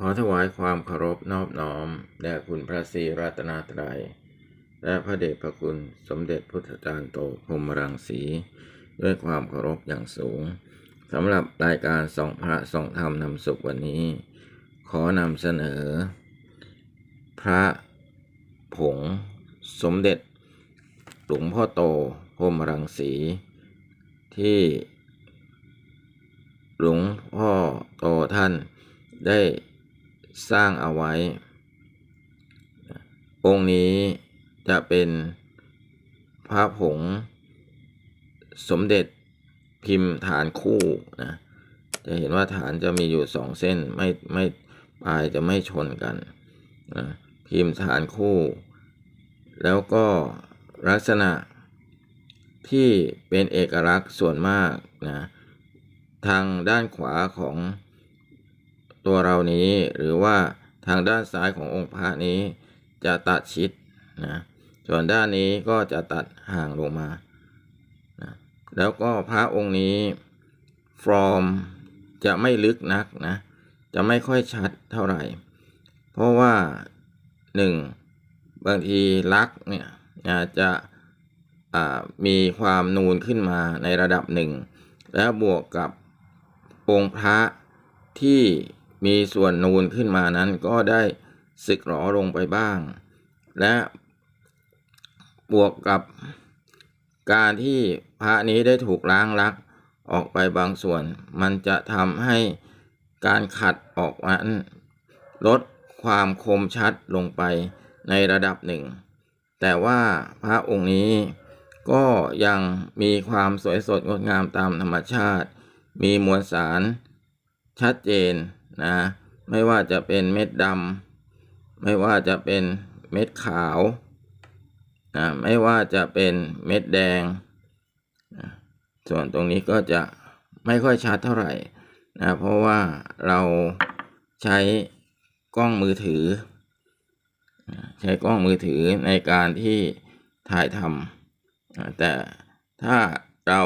ขอถวายความเคารพนอบน้อมแด่คุณพระศรีรัตนตรัย และพระเดชพระคุณสมเด็จพุทธจารย์โตพรมรังสี ด้วยความเคารพอย่างสูงสำหรับรายการส่องพระส่องธรรมนำสุขวันนี้ ขอนำเสนอ พระผงสมเด็จหลวงพ่อโตพรมรังสี ที่หลวงพ่อโตท่านได้ สร้างเอาไว้ องค์นี้จะเป็นพระผง สมเด็จพิมพ์ฐานคู่นะจะเห็นว่าฐานจะมีอยู่สองเส้นไม่ไม่ปลายจะไม่ชนกันนะพิมพ์ฐานคู่ แล้วก็ลักษณะที่เป็นเอกลักษณ์ส่วนมากนะทางด้านขวาของ ตัวเรานี้ หรือว่าทางด้านซ้ายขององค์พระนี้จะตัดชิดนะส่วนด้านนี้ก็จะตัดห่างลงมานะแล้วก็พระองค์นี้ฟอร์มจะไม่ลึกนักนะ จะไม่ค่อยชัดเท่าไหร่ เพราะว่าหนึ่งบางทีลักเนี่ยจะมีความนูนขึ้นมาในระดับหนึ่ง แล้วบวกกับองค์พระที่ มีส่วนนูนขึ้นมานั้นก็ได้สึกหรอลงไปบ้าง และบวกกับการที่พระนี้ได้ถูกล้างลักออกไปบางส่วน มันจะทำให้การขัดออกนั้นลดความคมชัดลงไปในระดับหนึ่ง แต่ว่าพระองค์นี้ก็ยังมีความสวยสดงดงามตามธรรมชาติ มีมวลสารชัดเจน นะไม่ว่าจะเป็นเม็ดดำไม่ว่าจะเป็นเม็ดขาวนะไม่ว่าจะเป็นเม็ดแดงนะส่วนตรงนี้ก็จะไม่ค่อยชัดเท่าไหร่นะเพราะว่าเราใช้กล้องมือถือ ใช้กล้องมือถือในการที่ถ่ายทำแต่ถ้าเรา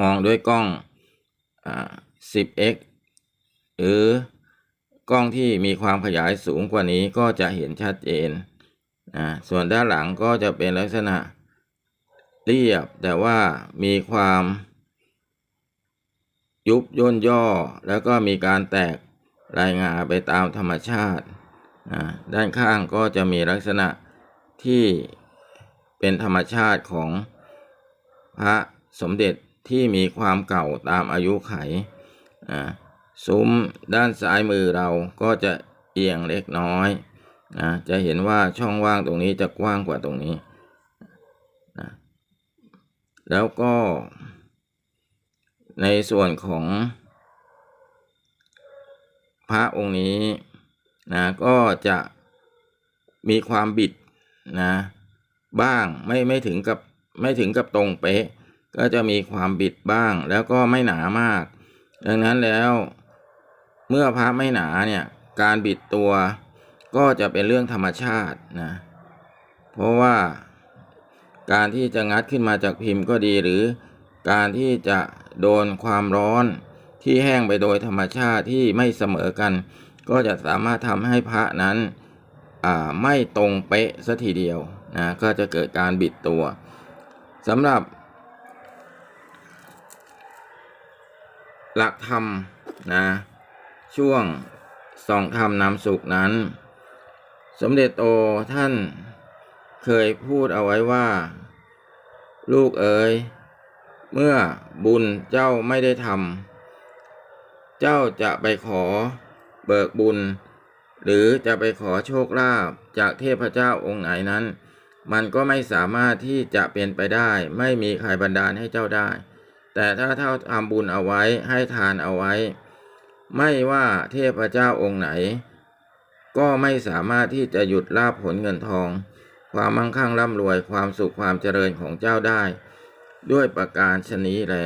มองด้วยกล้อง 10x หรือกล้องที่มีความขยายสูงกว่านี้ก็จะเห็นชัดเจนนะส่วนด้านหลังก็จะเป็นลักษณะเรียบแต่ว่ามีความยุบย่นย่อ แล้วก็มีการแตกรายงานไปตามธรรมชาตินะด้านข้างก็จะมีลักษณะที่เป็นธรรมชาติของพระสมเด็จที่มีความเก่าตามอายุไขนะ ซุ้มด้านซ้ายมือเราก็จะเอียงเล็กน้อยนะจะเห็นว่าช่องว่างตรงนี้จะกว้างกว่าตรงนี้นะแล้วก็ ในส่วนของ พระองค์นี้นะก็จะมีความบิดนะบ้างไม่ไม่ถึงกับไม่ถึงกับตรงเป๊ะ ก็จะมีความบิดบ้างแล้วก็ไม่หนามาก ดังนั้นแล้ว มื่อพระไม่หนาเนี่ยการบิดตัวก็จะเป็นเรื่องธรรมชาตินะ เพราะว่าการที่จะงัดขึ้นมาจากพิมพ์ก็ดีหรือการที่จะโดนความร้อนที่แห้งไปโดยธรรมชาติที่ไม่เสมอกัน ก็จะสามารถทำให้พระนั้นไม่ตรงเป๊ะสัทีเดียวนะก็จะเกิดการบิดตัวสำหรับ หลักธรรมนะ ช่วงสองธรรมนำสุขนั้น สมเด็จโตท่านเคยพูดเอาไว้ว่า ลูกเอ๋ยเมื่อบุญเจ้าไม่ได้ทำเจ้าจะไปขอเบิกบุญ หรือจะไปขอโชคลาภจากเทพเจ้าองค์ไหนนั้น มันก็ไม่สามารถที่จะเป็นไปได้ ไม่มีใครบันดาลให้เจ้าได้ แต่ถ้าเท่าทำบุญเอาไว้ให้ทานเอาไว้ ไม่ว่าเทพเจ้าองค์ไหน ก็ไม่สามารถที่จะหยุดลาภผลเงินทอง ความมั่งคั่งร่ำรวยความสุขความเจริญของเจ้าได้ ด้วยประการชนี้แล